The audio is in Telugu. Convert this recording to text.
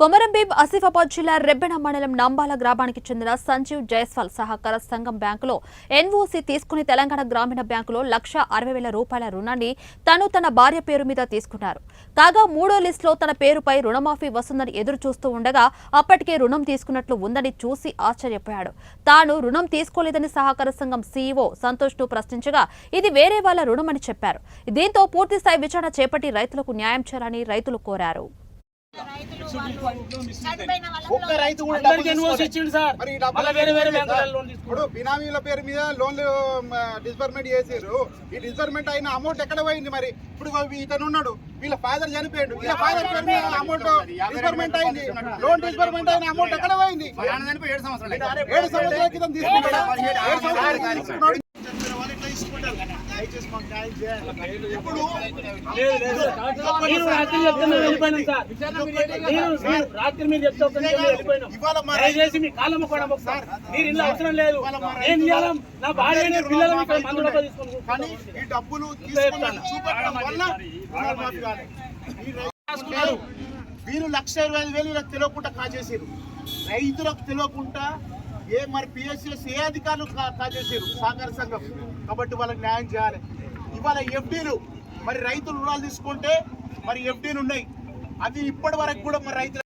కొమరంభీం ఆసిఫాబాద్ జిల్లా రెబ్బెన మండలం నంబాల గ్రామానికి చెందిన సంజీవ్ జైస్వాల్ సహకార సంఘం బ్యాంకులో ఎన్ఓసీ తీసుకుని తెలంగాణ గ్రామీణ బ్యాంకులో లక్ష అరవై వేల రూపాయల రుణాన్ని తను తన భార్య పేరు మీద తీసుకున్నారు. కాగా మూడో లిస్టులో తన పేరుపై రుణమాఫీ వస్తుందని ఎదురు చూస్తూ ఉండగా అప్పటికే రుణం తీసుకున్నట్లు ఉందని చూసి ఆశ్చర్యపోయాడు. తాను రుణం తీసుకోలేదని సహకార సంఘం సీఈఓ సంతోష్ను ప్రశ్నించగా ఇది వేరే వాళ్ళ రుణమని చెప్పారు. దీంతో పూర్తిస్థాయి విచారణ చేపట్టి రైతులకు న్యాయం చేయాలని రైతులు కోరారు. ఒక్క రైతు కూడా. ఇచ్చిండు సార్. మళ్ళీ వేరే వేరే. లోన్ ఇప్పుడు బినామీల పేరు మీద లోన్లు డిస్బర్మెంట్ చేసారు ఈ డిస్బర్మెంట్ అయిన అమౌంట్ ఎక్కడ పోయింది మరి? ఇప్పుడు ఇతను ఉన్నాడు. వీళ్ళ ఫాదర్ చనిపోయాడు. వీళ్ళ ఫాదర్ పేరు మీద అమౌంట్ డిస్బర్మెంట్ అయింది. లోన్ డిస్బర్మెంట్ అయిన అమౌంట్ ఎక్కడ పోయింది? ఏడు సంవత్సరాల క్రితం తీసుకున్నాడు ఏడు రాత్రి వెళ్ళిపోయినాం సార్ రాత్రి మీరు చెప్తే వెళ్ళిపోయినాం దయచేసి మీ కూడా మీరు ఇల్లు అవసరం లేదు నేను ఇవ్వాలి నా భార్య పిల్లలు ఇక్కడ మందు డబ్బా డబ్బులు లక్ష ఇరవై ఐదు వేలు వీళ్ళకి తెలియకుండా కాజేసారు రైతులకు తెలియకుండా ఏ మరి పిఎస్ఎస్ ఏ అధికారులు కాజేసారు సహకార సంఘం. కాబట్టి వాళ్ళకి న్యాయం చేయాలి. ఇవాళ ఎఫ్డీలు మరి రైతులు రుణాలు తీసుకుంటే మరి ఎఫ్డీలు ఉన్నాయి. అది ఇప్పటి వరకు కూడా మరి రైతులు